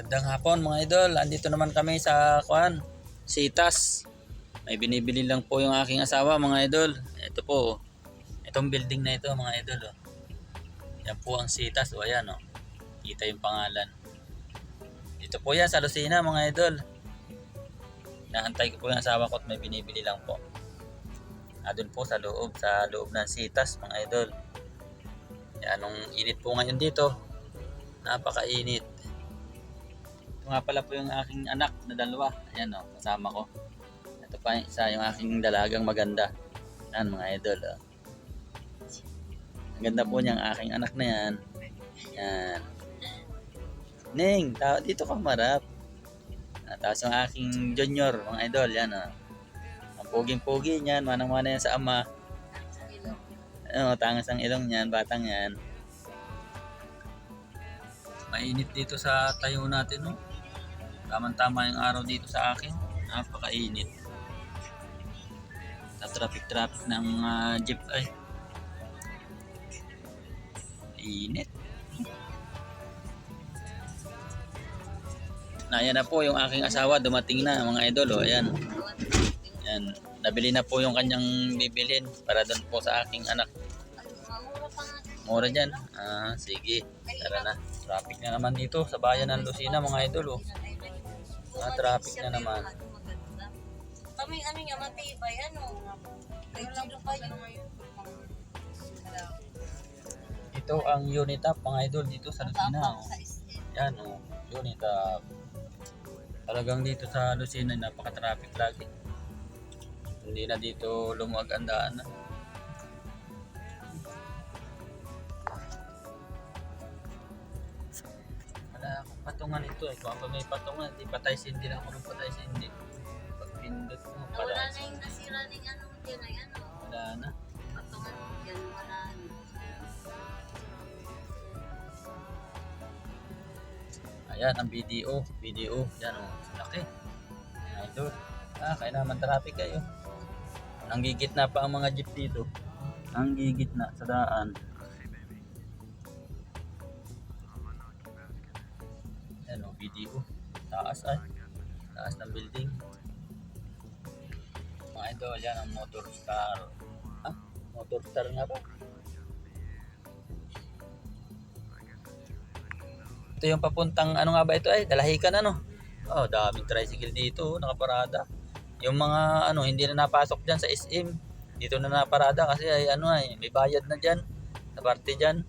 Gandang hapon mga idol. Andito naman kami sa kuan, Sitas. May binibili lang po yung aking asawa mga idol. Ito po. Itong building na ito mga idol. Oh. Yan po ang Sitas. O ayan oh. Kita yung pangalan. Ito po yan sa Lucena mga idol. Naantay ko po yung asawa ko at may binibili lang po. Doon po sa loob, sa loob ng Sitas mga idol. Yan, anong init po ngayon dito. Napakainit. Nga pala po yung aking anak na dalawa. Ayan o, kasama ko. Ito pa isa yung aking dalagang maganda. Yan mga idol. Oh. Ang ganda po niyang aking anak na yan. Yan. Ning, tao dito ka marap. Ah, Tapos yung aking junior, mga idol, yan o. Ang puging-pugi niyan, manang-mana yan sa ama. Ano, tangas ang ilong niyan, batang yan. Mainit dito sa tayo natin, no? Tamang-tama yung araw dito sa akin. Napakainit. Sa traffic-traffic ng mga jeep ay. Init. Na ayan na po yung aking asawa, dumating na mga idol, oh, ayan. Ayan, nabili na po yung kanyang bibilin para doon po sa aking anak. Mura dyan. Ah, sige. Tara na. Traffic na naman dito sa bayan ng Lucena mga idol. Oh. Ah, traffic na naman. Kami ano niya matibay ano. Lang pa yun. Ito ang Unitap mga idol dito sa Lucena. Oh. Yan oh, Unitap. Talagang dito sa Lucena napaka-traffic lagi. Hindi na dito lumuwag ang daan. ah. Patungan ito eh. Kung ako may patungan, di patay sindi lang ako ng patay sindi. Pag pindot mo, Wala pala. na yung nasira ng ano dyan ay ano. Wala na. Patungan mo dyan wala na. Ayan, ang video. Video. Yan o. Laki. Idol. Ah, kaya naman traffic kayo. Nanggigit na pa ang mga jeep dito. Nanggigit na sa daan. Yan o, video. Taas ay. Taas ng building. Mga idol, yan ang motor star. Ah, motor star nga ba? Ito yung papuntang ano nga ba ito ay Dalahican ano. Oh, daming tricycle dito, nakaparada. Yung mga ano hindi na napasok diyan sa SM, dito na naparada kasi ay ano ay may bayad na diyan. Sa parte diyan.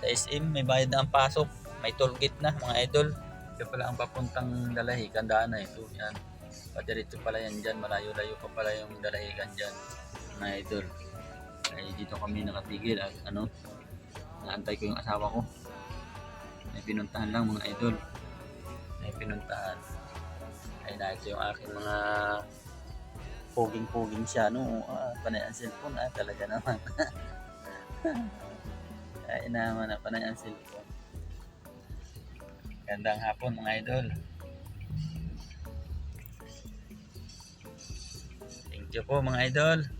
Sa SM may bayad na ang pasok, may toll gate na mga idol. Ito pala ang papuntang Dalahican daan na ito. Yan. Padiretso pala yan diyan, malayo-layo pa pala yung Dalahican diyan. Mga idol. Ay dito kami nakatigil at ano, naantay ko yung asawa ko. May pinuntahan lang mga idol. May pinuntahan. Ay na ito yung aking mga poging-poging siya. No? Ah, panay ang cellphone. Ah, talaga naman. Ay naman na panay ang cellphone. Gandang hapon mga idol. Thank you po mga idol.